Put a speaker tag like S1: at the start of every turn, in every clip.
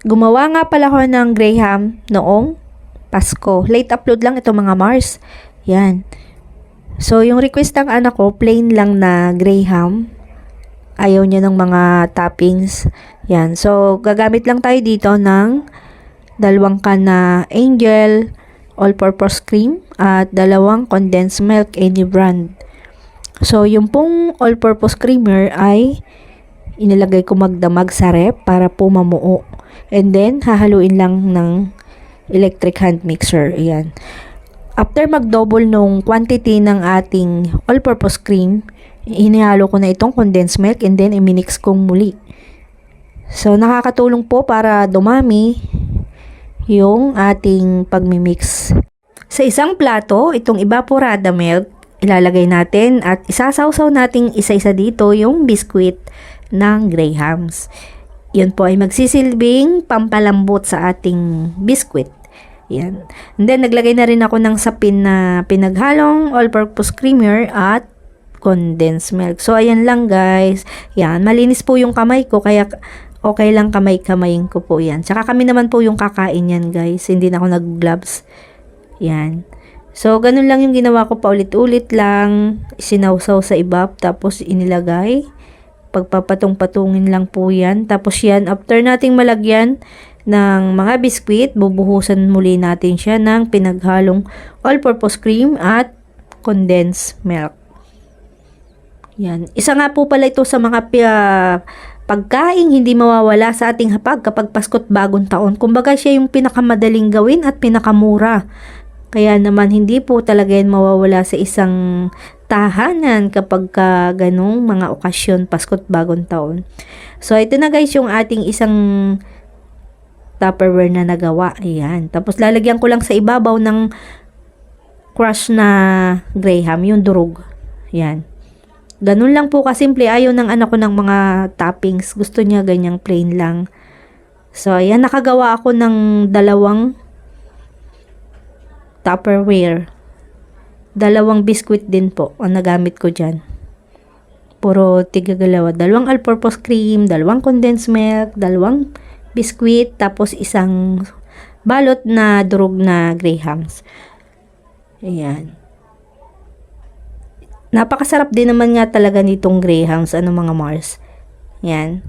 S1: Gumawa nga pala ako ng Graham noong Pasko. Late upload lang ito mga Mars. Yan. So, yung request ng anak ko, plain lang na Graham. Ayaw niya ng mga toppings. Yan. So, gagamit lang tayo dito ng dalawang can na Angel all-purpose cream at dalawang condensed milk any brand. So, yung pong all-purpose creamer ay inilagay ko magdamag sa rep para po mamuo. And then, hahaluin lang ng electric hand mixer. Ayan. After mag-double nung quantity ng ating all-purpose cream, hinihalo ko na itong condensed milk and then iminix kong muli. So, nakakatulong po para dumami yung ating pagmimix. Sa isang plato, itong evaporada milk, ilalagay natin at isasawsaw natin isa-isa dito yung biskwit ng Grahams. Yun po ay magsisilbing pampalambot sa ating biskwit. Yan. And then, naglagay na rin ako ng sapin na pinaghalong all-purpose creamer at condensed milk. So, ayan lang guys. Yan. Malinis po yung kamay ko, kaya okay lang kamay-kamayin ko po yan. Tsaka kami naman po yung kakain yan guys. Hindi na ako nag-gloves. Yan. So, ganun lang yung ginawa ko paulit-ulit lang. Sinawsaw sa ibab, tapos inilagay. Pagpapatong-patungin lang po yan. Tapos yan, after nating malagyan ng mga biskwit, bubuhusan muli natin siya ng pinaghalong all-purpose cream at condensed milk. Yan. Isa nga po pala ito sa mga uh, pagkaing hindi mawawala sa ating hapag kapag Pasko't Bagong Taon. Kumbaga siya yung pinakamadaling gawin at pinakamura. Kaya naman hindi po talaga yan mawawala sa isang tahanan kapag ka ganong mga okasyon Pasko't Bagong Taon. So ito na guys yung ating isang Tupperware na nagawa. Ayan. Tapos lalagyan ko lang sa ibabaw ng crush na Graham, yung durog. Ayan. Ganun lang po kasimple. Ayaw ng anak ko ng mga toppings. Gusto niya ganyang plain lang. So, ayan. Nakagawa ako ng dalawang Tupperware. Dalawang biscuit din po ang nagamit ko dyan. Puro tigagalawa. Dalawang all-purpose cream, dalawang condensed milk, dalawang biscuit, tapos isang balot na durog na grahams. Ayan. Napakasarap din naman nga talaga nitong grahams, ano mga Mars. Yan.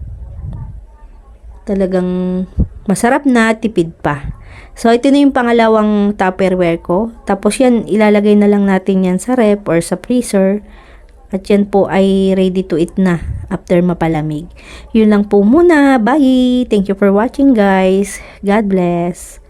S1: Talagang masarap na, tipid pa. So, ito na yung pangalawang tupperware ko. Tapos yan, ilalagay na lang natin yan sa rep or sa freezer. At yan po ay ready to eat na after mapalamig. Yun lang po muna. Bye! Thank you for watching guys. God bless.